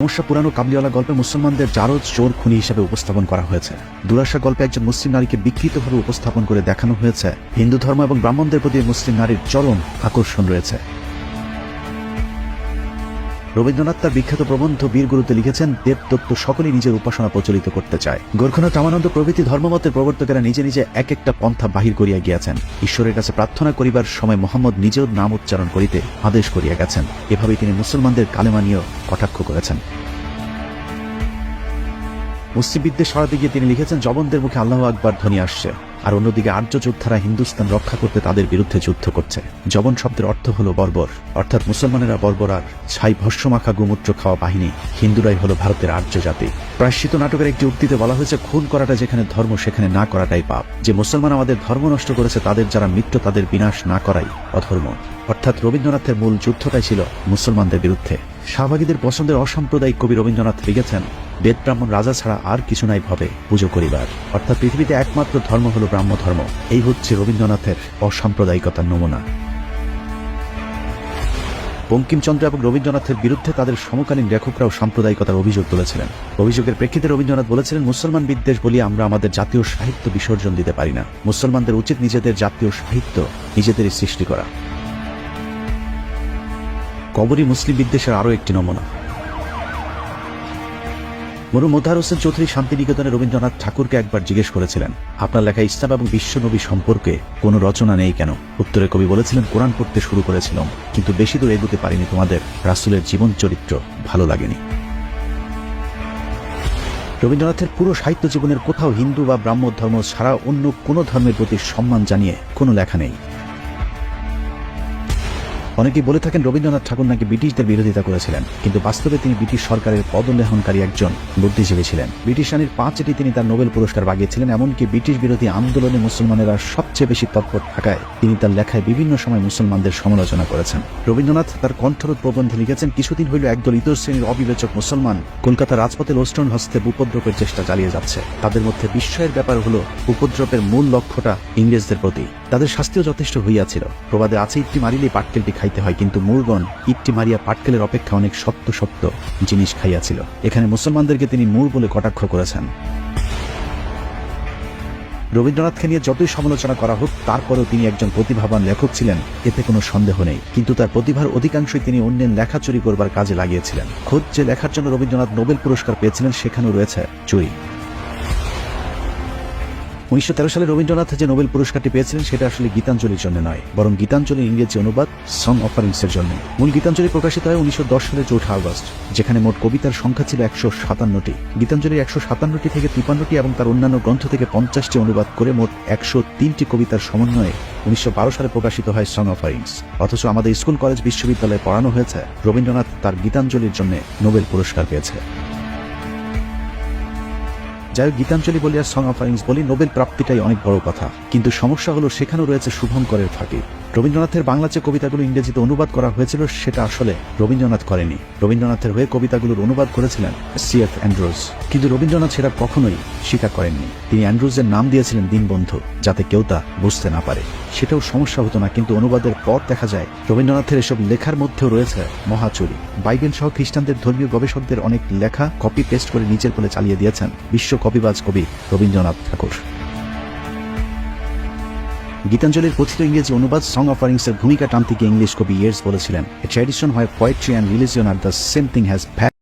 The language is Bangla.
সমস্যা পুরানো কাবলিওয়ালা গল্পে মুসলমানদের জারজ চোর খুনি হিসেবে উপস্থাপন করা হয়েছে। দুরাশা গল্পে একজন মুসলিম নারীকে বিকৃতভাবে উপস্থাপন করে দেখানো হয়েছে। হিন্দু ধর্ম এবং ব্রাহ্মণদের প্রতি মুসলিম নারীর চরম আকর্ষণ রয়েছে। রবীন্দ্রনাথ তার বিখ্যাত প্রবন্ধ বীরগুরুতে লিখেছেন দেবতত্ত্ব সকলেই নিজের উপাসনা প্রচলিত করতে চায়। গোর্খনাথ রামানন্দ প্রভৃতি ধর্মমতের প্রবর্তকেরা নিজে নিজে এক একটা পন্থা বাহির করিয়া গিয়াছেন। ঈশ্বরের কাছে প্রার্থনা করিবার সময় মোহাম্মদ নিজেও নাম উচ্চারণ করিতে আদেশ করিয়া গেছেন। এভাবেই তিনি মুসলমানদের কালেমা নিয়েও কটাক্ষ করেছেন। মুসলিম বিদ্বেষ সরাতে গিয়ে তিনি লিখেছেন, জবনদের মুখে আল্লাহ আকবার ধ্বনি আসছে। আর অন্যদিকে আর্য যোদ্ধারা হিন্দুস্তান রক্ষা করতে তাদের বিরুদ্ধে যুদ্ধ করছে। জবন শব্দের অর্থ হল বর্বর। অর্থাৎ মুসলমানেরা বর্বর আর ছাই ভস্যমাখা গোমূত্র খাওয়া বাহিনী, হিন্দুরাই হলো ভারতের আর্য জাতি প্রায়শ্চিত নাটকের একটি উক্তিতে বলা হয়েছে, খুন করাটা যেখানে ধর্ম, সেখানে না করাটাই পাপ। যে মুসলমান আমাদের ধর্ম নষ্ট করেছে, তাদের যারা মিত্র, তাদের বিনাশ না করাই অধর্ম। অর্থাৎ রবীন্দ্রনাথের মূল যুদ্ধটাই ছিল মুসলমানদের বিরুদ্ধে। শাহবাগীদের পছন্দের অসাম্প্রদায়িক কবি রবীন্দ্রনাথ লিখেছেন বেদ ব্রাহ্মণ রাজা ছাড়া আর কিছু নাই ভাবে, পুজো করিবার। অর্থাৎ পৃথিবীতে একমাত্র ধর্ম হল ব্রাহ্ম ধর্ম। এই হচ্ছে রবীন্দ্রনাথের অসাম্প্রদায়িকতার নমুনা। বঙ্কিমচন্দ্র এবং রবীন্দ্রনাথের বিরুদ্ধে তাদের সমকালীন লেখকরাও সাম্প্রদায়িকতার অভিযোগ তুলেছিলেন। অভিযোগের প্রেক্ষিতে রবীন্দ্রনাথ বলেছিলেন, মুসলমান বিদ্বেষ বলিয়ে আমরা আমাদের জাতীয় সাহিত্য বিসর্জন দিতে পারি না। মুসলমানদের উচিত নিজেদের জাতীয় সাহিত্য নিজেদেরই সৃষ্টি করা। কবরী মুসলিম বিদ্বেষের আরও একটি নমুনা। মরু মোতাহার হোসেন চৌধুরী শান্তিনিকেতনে রবীন্দ্রনাথ ঠাকুরকে একবার জিজ্ঞেস করেছিলেন, আপনার লেখা ইসলাম এবং বিশ্বনবী সম্পর্কে কোনো রচনা নেই কেন? উত্তরে কবি বলেছিলেন, কোরআন পড়তে শুরু করেছিলাম, কিন্তু বেশি দূর এগোতে পারিনি, তোমাদের রাসুলের জীবন চরিত্র ভালো লাগেনি। রবীন্দ্রনাথের পুরো সাহিত্য জীবনের কোথাও হিন্দু বা ব্রাহ্ম ধর্ম ছাড়া অন্য কোনো ধর্মের প্রতি সম্মান জানিয়ে কোনো লেখা নেই। অনেকেই বলে থাকেন রবীন্দ্রনাথ ঠাকুর নাকি ব্রিটিশদের বিরোধিতা করেছিলেন, কিন্তু বাস্তবে তিনি ব্রিটিশ সরকারের পদলেহনকারী একজন বুদ্ধিজীবী ছিলেন। ব্রিটিশ রানীর পাঁচটি তিনি তার নোবেল পুরস্কার বাগিয়েছিলেন, এমনকি ব্রিটিশ বিরোধী আন্দোলনে মুসলমানেরা সবচেয়ে বেশি তৎপর থাকায় তিনি তার লেখায় বিভিন্ন সময় মুসলমানদের সমালোচনা করেছেন। রবীন্দ্রনাথ তার কণ্ঠরোধ প্রবন্ধে লিখেছেন, কিছুদিন হইল একদল ইতর শ্রেণির অবিবেচক মুসলমান কলকাতা রাজপথে লোস্টন হস্তে উপদ্রবের চেষ্টা চালিয়ে যাচ্ছে। তাদের মধ্যে বিস্ময়ের ব্যাপার হলো উপদ্রবের মূল লক্ষ্যটা ইংরেজদের প্রতি। তাদের শাস্তিও যথেষ্ট হইয়াছিল। প্রবাদে আছে ইটটি মারিলে পাটকেলটি খাইতে হয়, কিন্তু মূলগণ ইটটি মারিয়া পাটকেলের অপেক্ষা অনেক সত্য সত্য জিনিস খাইয়াছিল। এখানে মুসলমানদেরকে তিনি মূল বলে কটাক্ষ করেছেন। রবীন্দ্রনাথকে নিয়ে যতই সমালোচনা করা হোক, তারপরেও তিনি একজন প্রতিভাবান লেখক ছিলেন, এতে কোনো সন্দেহ নেই। কিন্তু তার প্রতিভার অধিকাংশই তিনি অন্যের লেখা চুরি করবার কাজে লাগিয়েছিলেন। খোদ যে লেখার জন্য রবীন্দ্রনাথ নোবেল পুরস্কার পেয়েছিলেন, সেখানেও রয়েছে চুরি। উনিশশো তেরো সালে রবীন্দ্রনাথ যে নোবেল পুরস্কারটি পেয়েছিলেন, সেটা আসলে গীতাঞ্জলির জন্য নয়, বরং গীতাঞ্জলির ইংরেজি অনুবাদ সং অফারিংসের জন্য। মূল গীতাঞ্জলি প্রকাশিত হয় উনিশশো সালের চৌঠা আগস্ট, যেখানে মোট কবিতার সংখ্যা ছিল একশো সাতান্নটি। গীতাঞ্জলির একশো সাতান্নটি থেকে তিপান্নটি এবং তার অন্যান্য গ্রন্থ থেকে পঞ্চাশটি অনুবাদ করে মোট একশো তিনটি কবিতার সমন্বয়ে উনিশশো বারো সালে প্রকাশিত হয় সং অফারিংস অথচ আমাদের স্কুল, কলেজ, বিশ্ববিদ্যালয়ে পড়ানো হয়েছে, রবীন্দ্রনাথ তার গীতাঞ্জলির জন্য নোবেল পুরস্কার পেয়েছে। যাই হোক গীতাঞ্জলি বলি আর সং অফারিংস বলি নোবেল প্রাপ্তিটাই অনেক বড় কথা। কিন্তু সমস্যা হলো সেখানেও রয়েছে শুভঙ্করের ফাঁকি। রবীন্দ্রনাথের বাংলা যে কবিতাগুলো ইংরেজিতে অনুবাদ করা হয়েছিল, সেটা আসলে রবীন্দ্রনাথ করেনি রবীন্দ্রনাথের হয়ে কবিতাগুলোর অনুবাদ করেছিলেন সি এফ অ্যান্ড্রোজ কিন্তু রবীন্দ্রনাথ সেটা কখনোই স্বীকার করেননি। তিনি অ্যান্ড্রোজের নাম দিয়েছিলেন দীনবন্ধু, যাতে কেউ তা বুঝতে না পারে। সেটাও সমস্যা হতো না, কিন্তু অনুবাদের পর দেখা যায়, রবীন্দ্রনাথের এসব লেখার মধ্যেও রয়েছে মহাচুরি। বাইবেল সহ খ্রিস্টানদের ধর্মীয় গবেষকদের অনেক লেখা কপি পেস্ট করে নিজের বলে চালিয়ে দিয়েছেন। বিশ্ব কবিবাজ কবি রবীন্দ্রনাথ ঠাকুর। গীতাঞ্জলির কথিত ইংরেজি অনুবাদ সং অফ আরিংসের ভূমিকা টানতে গিয়ে ইংলিশ কবি ইয়ার্স বলেছিলেন এ ট্র্যাডিশন হয় poetry and religion are the same thing has